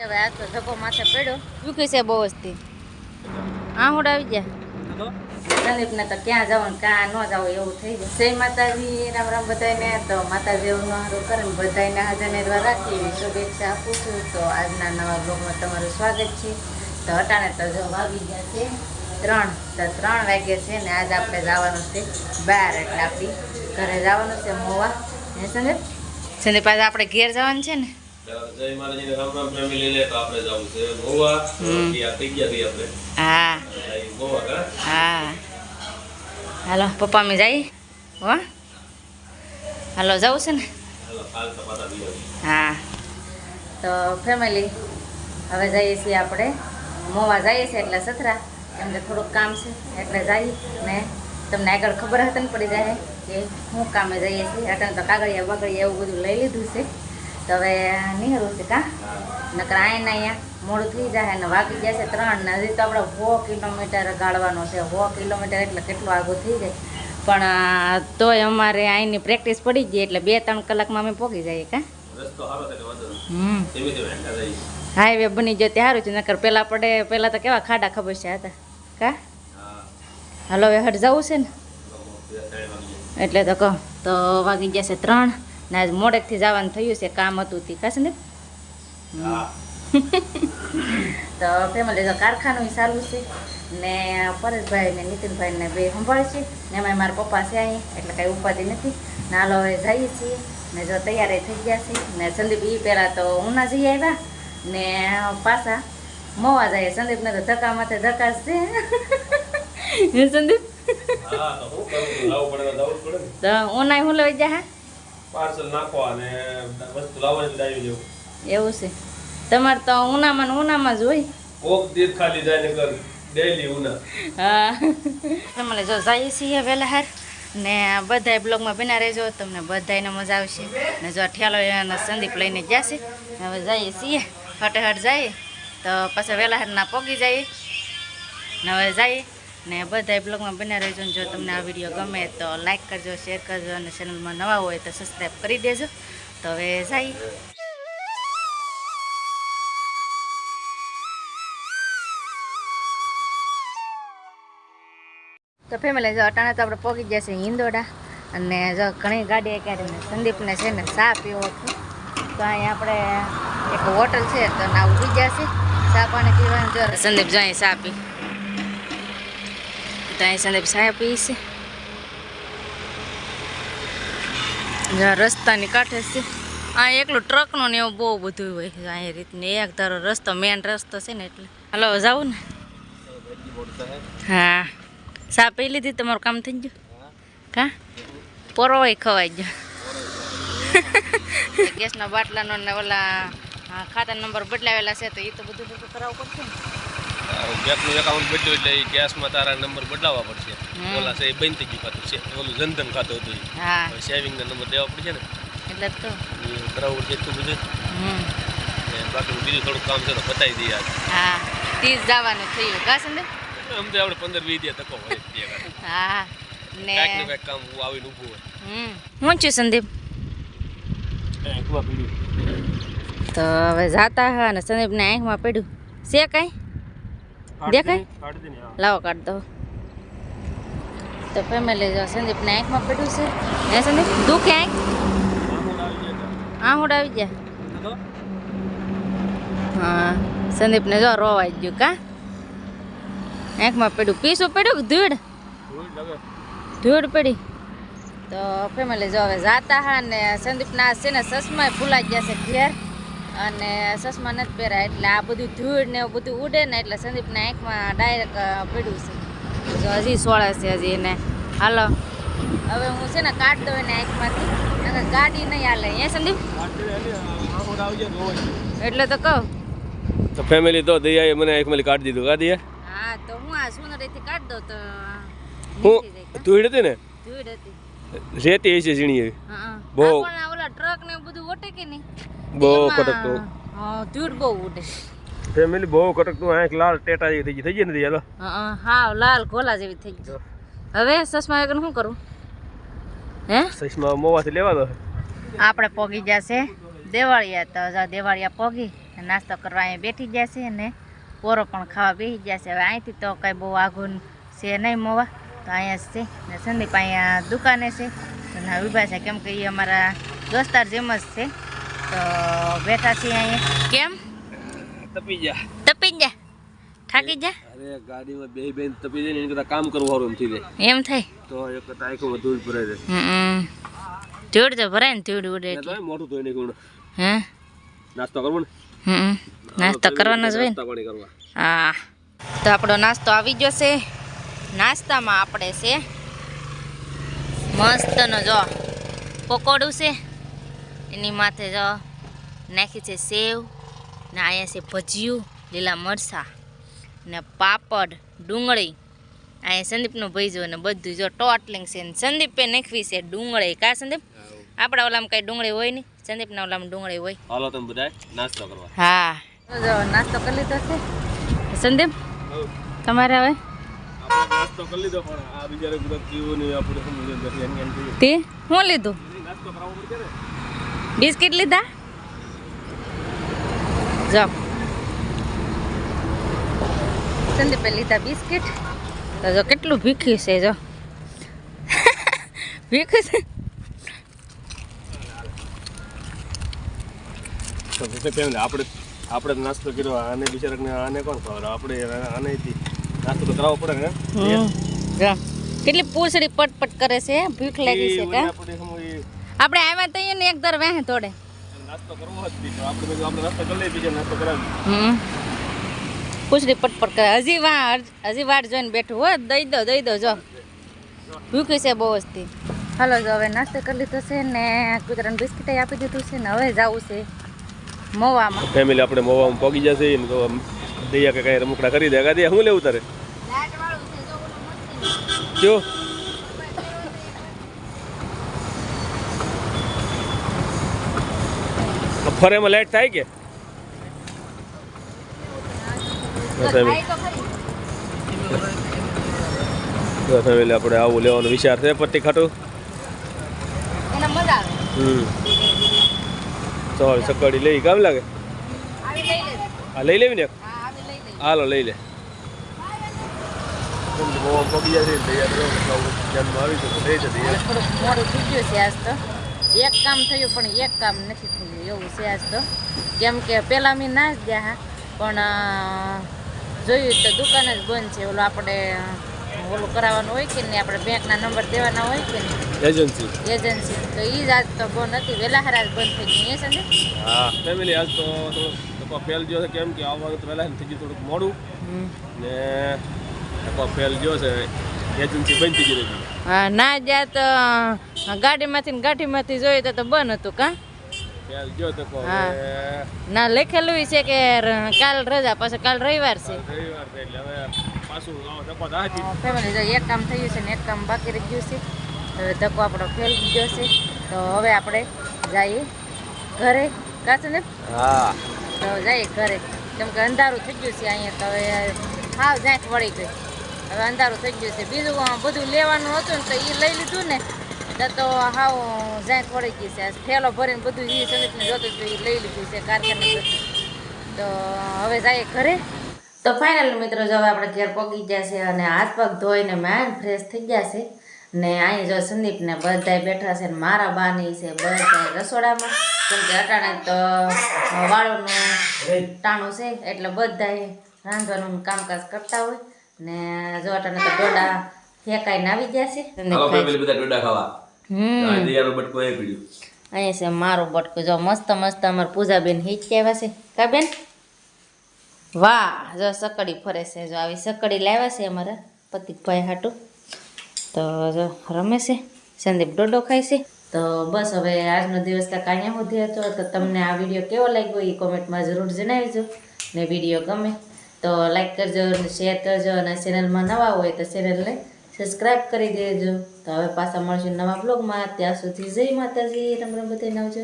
હવે આ તો ધક્કો માથે પડ્યો. દુખી છે બહુ વસ્તી હા હું આવી ગયા. સંદીપને તો ક્યાં જવાનું ક્યાં ન જવું એવું થઈ ગયું. જય માતાજી રામ રામ બધાને તો માતાજી એવું સારું કરે ને બધાને હાજરને દ્વારા રાખી. શુભેચ્છા આપું છું. તો આજના નવા બ્લોગમાં તમારું સ્વાગત છે. તો હટાણે તો જો વાગી ગયા છે ત્રણ. તો ત્રણ વાગે છે ને આજ આપણે જવાનું છે બાર એટલે આપણી ઘરે જવાનું છે મોવા. હે સંદીપ? સંદીપ આજે આપણે ઘેર જવાનું છે ને? જય માતાજીને રામ રામ ફેમિલી લે તો આપણે જવું છે ગોવા હમ. ત્યાં થઈ ગયા છીએ આપણે હા અહીં ગોવા કા હા હાલો પપ્પા મેં જાય હો હાલો જવું છે ને હાલો કાલ તો પાછા બીજા હા તો ફેમિલી હવે જઈએ છીએ આપણે મોવા જઈએ છીએ એટલે સથરા. કેમ કે થોડુંક કામ છે એટલે જઈએ ને તમને આગળ ખબર હતી ને પડી જાય કે હું કામે જઈએ છીએ. અટણ તો કાગળિયા બગડિયા એવું બધું લઈ લીધું છે. તો હવે નીકળવું છે કાં? નકર આઈને અહીંયા મોડું થઈ જાય ને વાગી જશે ત્રણ હજી તો આપણે સો કિલોમીટર ગાળવાનો છે. સો કિલોમીટર એટલે કેટલું આગું થઈ જાય. પણ તોય અમારે અહીંની પ્રેક્ટિસ પડી જાય ગઈ એટલે બે ત્રણ કલાકમાં અમે પહોંચી જઈએ કાં? હાઈવે બની જાય સારું છે નકર પેલા પડે પેલા તો કેવા ખાડા ખબર છે હતા કા? હા. હાલો હવે હટ જવું છે ને. એટલે તો કહો તો વાગી ગયા છે ત્રણ. ને આજ મોડેકથી જવાનું થયું છે કામ હતું તે. કાશે ને? હા. તો ફેમિલી તો કારખાનું સારું ચાલુ છે ને પરેશભાઈ ને નીતિનભાઈ ને બે સંભાળે છે. ને એમાં મારા પપ્પા છે અહીં એટલે કાંઈ ઉપાધિ નથી. ને હાલો હવે જઈએ છીએ. ને જો તૈયાર થઈ ગયા છે. ને સંદીપ એ પહેલાં તો ઉના જઈ આવ્યા. ને પાછા મોવા જાય. સંદીપને તો ધક્કા માથે ધક્કા છે. સંદીપ? તો ઉનાય હું લઈ જા પાર્સલ નાખો અને વસ્તુ લાવવાની દાવી જેવું એવું. છે. તમારે તો ઉનામાં ઉનામાં જ હોય. કોક દીધ ખાલી જાય ને કર ડેલી ઉના. હા. તમને જો જઈએ છીએ વહેલા હાર ને બધાય બ્લોગમાં બના રહેજો તમને બધાને મજા આવશે. ને જો ઠેલો અને સંદીપ લઈને ગયા છે હવે જઈએ છીએ. ફટાફટ જઈએ તો પાછા વહેલા હારના પોગી જઈએ. ને હવે જઈએ. ને બધાય બ્લોગમાં બના રહેજો જો તમને આ વીડિયો ગમે તો લાઈક કરજો શેર કરજો અને ચેનલમાં નવા હોય તો સબસ્ક્રાઈબ કરી દેજો. તો હવે જાય. તો ફેમિલી જો અટાણે તો આપણે પહોંચી ગયા છે હિંદોડા અને જો ઘણી ગાડી ક્યારે સંદીપને છે ને ચા પીવો તો અહીં આપણે એક હોટલ છે તો ના ઊભી ગયા છે ચા પાણી પીવાનું જો સંદીપ જો અહીં ચા પી. તો અહીં સંદીપ સાહેબ છે. જો રસ્તાની કાંઠે છે. આ એકલું ટ્રકનો ને એવું બહુ બધું હોય છે અહીં રીતની. એક ધારો રસ્તો મેન રસ્તો છે ને એટલે. હલો જાઉં ને. હા. સા પી લીધી, તમારું કામ થઈ ગયું? કા? પરોવાય ખવાઈ ગયો. ગેસના બાટલાનો ને ઓલા ખાતા નંબર બદલાવેલા છે તો એ તો બધું બધું કરાવવું પડશે ને. બેંકનું એકાઉન્ટ બદલ્યું એટલે એ ગેસમાં તારા નંબર બદલાવવા પડશે. ઓલા છે એ બંધ થઈ ગયું ખાતું છે. ઓલું જનધન ખાતું હતું એ હા. હવે સેવિંગના નંબર દેવા પડશે ને. એટલે તો. એ કરાવવું પડશે એટલું બધું. હમ. બાકી બીજું થોડુંક કામ છે તો બતાવી દઈએ આજે. હા. ત્રીસ જવાનું થયું કા સંદે આમ તો આપણે પંદર વીસ દે તકો હોય. હા. ને કાંઈક ને કાંઈક કામ આવીને ઊભું હોય. હમ. હું છું સંદીપ? તો હવે જાતા હા અને સંદીપને આંખમાં પડ્યું. છે કાંઈ? દેખાય? લાવો કાઢ દો. તો ફેમિલી જો સંદીપને આંખમાં પડ્યું છે. હે સંદીપ દુઃખ આંખ? આંખમાં આવી ગયા. હા સંદીપને જો રોવાઈ ગયું કા? આંખમાં પડ્યું પીસું પડ્યું કે ધૂળ? ધૂળ પડી. તો ફેમિલી જો હવે જાતા હા ને સંદીપના છે ને ચશ્મા ફૂલાઈ ગયા છે ઘેર. અને ચશ્મા નથી પહેરાય એટલે આ બધું ધૂળ ને એવું બધું ઉડે ને એટલે સંદીપના આંખમાં ડાયરેક્ટ પડ્યું છે. જો હજી સોળા છે હજી એને. હાલો. હવે હું છે ને કાઢ દઉં એને આંખમાંથી ગાડી નહીં હાલે. એ સંદીપ? એટલે તો હોય. તો કહું. તો ફેમિલી તો દયાએ મને આંખમાં કાઢી દીધું. કાઢી દે હા તો હું આ સુનરેથી કાઢ દઉં તો હું? ધૂળ હતી ને? ધૂળ હતી. રેતી હશે ઝીણી એવી. હા બહુ. આ પણ આ ઓલા ટ્રક ને એવું બધું ઓટે કે નહીં? બહુ કટકતું. હા ધૂળ બહુ ઉડે. ફેમિલી બહુ કટકતું. આંખ લાલ ટેટા જેવી થઈ ગઈ. થઈ ગઈ નથી હેલો? હા હા લાલ ગોલા જેવી થઈ ગઈ. હવે ચશ્મા વગર શું કરું? હે? સસમા મોવાથી લેવા દો આપણે પોગી જશે. દેવાળિયા તો જા દેવાળિયા પોગી નાસ્તો કરવા અહીંયા બેઠી જશે છે અને પોરો પણ ખાવા બેસી ગયા છે હવે અહીંથી તો કાંઈ બહુ આઘું છે નહીં મોવા. તો અહીંયા જ છે ને સંદીપ અહીંયા દુકાને છે. અને વિભા છે. કેમ કે એ અમારા દોસ્તાર જેમ જ છે. તો બેઠા છીએ અહીંયા કેમ? તપી જા તપી જા. થાકી જા? અરે ગાડીમાં બે બેન તપી જાય ને એની કરતા કામ કરવું સારું એમ થઈ જાય. એમ થાય? તો એક કરતા આખું વધુ જ ભરાય હમ. ધૂળ તો ભરાય ને ધૂળ ઉડે એટલે. મોટું ધોઈ નાખ્યું હે? નાસ્તો કરવો ને? હમ. નાસ્તો કરવાનો જ હોય ને? હા. તો આપણો નાસ્તો આવી ગયો છે. નાસ્તામાં આપણે છે. મસ્તનો જો પકોડું છે. એની માથે જો નાખી છે સેવ ને અહીંયા છે ભજીયું લીલા મરચાં ને પાપડ ડુંગળી. અહીંયા સંદીપનું ભૈજું ને બધું જો ટોટલિંગ છે ને સંદીપે નાખવી છે ડુંગળી. કા સંદીપ? આપણા ઓલામાં કઈ ડુંગળી હોય નહીં? સંદીપના ઓલામાં ડુંગળી હોય. હાલો તમે બધા નાસ્તો કરવા. હા. જો નાસ્તો કરી લીધો છે. સંદીપ? તમારે હવે? નાસ્તો કરી લીધો પણ આ બિચારે બધા પીવું નહીં આપણે તે? શું લીધું? નાસ્તો કરાવવો પડશે ને? બિસ્કિટ લીધા? જો. સંદીપે લીધા બિસ્કિટ. તો જો કેટલું ભીખી છે જો. ભીખ છે. આપણે આપણે નાસ્તો કર્યો. આને બિચારાને આને કોણ ખબર આપણે આને નાસ્તો તો કરાવવો પડે ને. કેટલી પૂછડી પટપટ કરે છે ભીખ લાગી છે કા? આપણે આવ્યા તો ને એક દર વેહ તોડે. નાસ્તો કરવો જ બીજો. આપણે બધું આપણે નાસ્તો કરી લઈએ બીજો નાસ્તો કરાવી હમ. પૂછડી પટપટ કરે. હજી વાર હજી વાટ જોઈને બેઠું હો. દઈ દો દઈ દો જો. ભૂખી છે બહુ વસ્તી હાલો જો હવે નાસ્તો કરી લીધો છે ને કૂતરાને બિસ્કિટ આપી દીધું છે ને હવે જવું છે મોવામાં. ફેમિલી આપણે મોવામાં પગી જશે ને તો દઈએ કે કઈ રમકડા કરી દે. દે શું લેવું તારે? જો. ફરેમાં લેટ થાય કે? ફેમિલી આપણે આવું લેવાનો વિચાર છે પટ્ટી ખાટું. સોરી સકડી લઈ કામ લાગે? હા લઈ લે. આ લઈ લેવી ને? હા લઈ લે. હાલો લઈ લે. એક કામ થયું પણ એક કામ નથી થયું. એવું છે આજ તો. કેમ કે પહેલાં મેં ના જ ગયા પણ જોયું તો દુકાન જ બંધ છે. ઓલું આપણે ઓલું કરાવવાનું હોય કે નહીં? આપણે બેંકના નંબર દેવાના હોય કે નહીં? એજન્સી એજન્સી તો એ જ આજ તો બંધ હતી. વહેલા હારા આજ બંધ થઈ ગઈ. એ ને? હા ફેમિલી આજ તો થોડુંક ફેલ ગયો છે. કેમ કે આવવાનું તો વહેલા થઈ ગયું થોડુંક મોડું. ને ફેલ ગયો છે. એજન્સી બંધ થઈ ગઈ હા ના જ્યાં તો ગાડીમાંથી ને ગાડીમાંથી જોઈએ તો બંધ હતું કાં? ના લખેલું છે કે કાલ રજા પાછું કાલ રવિવાર છે ફેમિલી જો એક કામ થયું છે ને એક કામ બાકી રહી ગયું છે હવે ધક્કો આપણો ફેલ ગયો છે તો હવે આપણે જઈએ ઘરે કાશે ને તો જઈએ ઘરે કેમ કે અંધારું થઈ ગયું છે અહીંયા તો હવે હાવ જાંચ વળી ગઈ હવે અંધારું થઈ ગયું છે બીજું બધું લેવાનું હતું ને તો એ લઈ લીધું ને તો હાવ જાય પડી ગઈ છે. થેલો ભરીને બધું એ સંદીપને જોતું હતું એ લઈ લીધું છે કારખાને તો હવે જઈએ ઘરે. તો ફાઇનલ મિત્રો જો હવે આપણે ઘેર પગી ગયા છે અને હાથ પગ ધોઈને માઇન્ડ ફ્રેશ થઈ ગયા છે. ને અહીં જો સંદીપને બધાય બેઠા છે ને મારા બાની છે બધા રસોડામાં. કેમ કે અટાણે તો વાળોનું ટાણું છે એટલે બધાય રાંધવાનું કામકાજ કરતા હોય. ને જો અટાણે તો ડોડા ફેંકાઈને આવી ગયા છે. સંદીપભાઈ બધા ડોડા ખાવા. દિયારો બટકો એ પીડ્યું. અહીંયા છે મારો બટકું. જો મસ્ત મસ્ત અમારે પૂજાબેન હિચકી આવ્યા છે. કા બેન? વાહ જો સકડી ફરે છે. જો આવી સકડી લાવ્યા છે અમારા પતિકભાઈ હાટું. તો જો રમે છે. સંદીપ ડોડો ખાય છે. તો બસ હવે આજનો દિવસ તો અહીંયા સુધી હતો. તો તમને આ વીડિયો કેવો લાગ્યો એ કોમેન્ટમાં જરૂર જણાવીજો. ને વીડિયો ગમે તો લાઈક કરજો શેર કરજો. અને ચેનલમાં નવા હોય તો ચેનલને સબસ્ક્રાઈબ કરી દેજો. તો હવે પાછા મળશું નવા બ્લોગમાં ત્યાં સુધી જય માતાજી. રમ રમ બધાને આવજો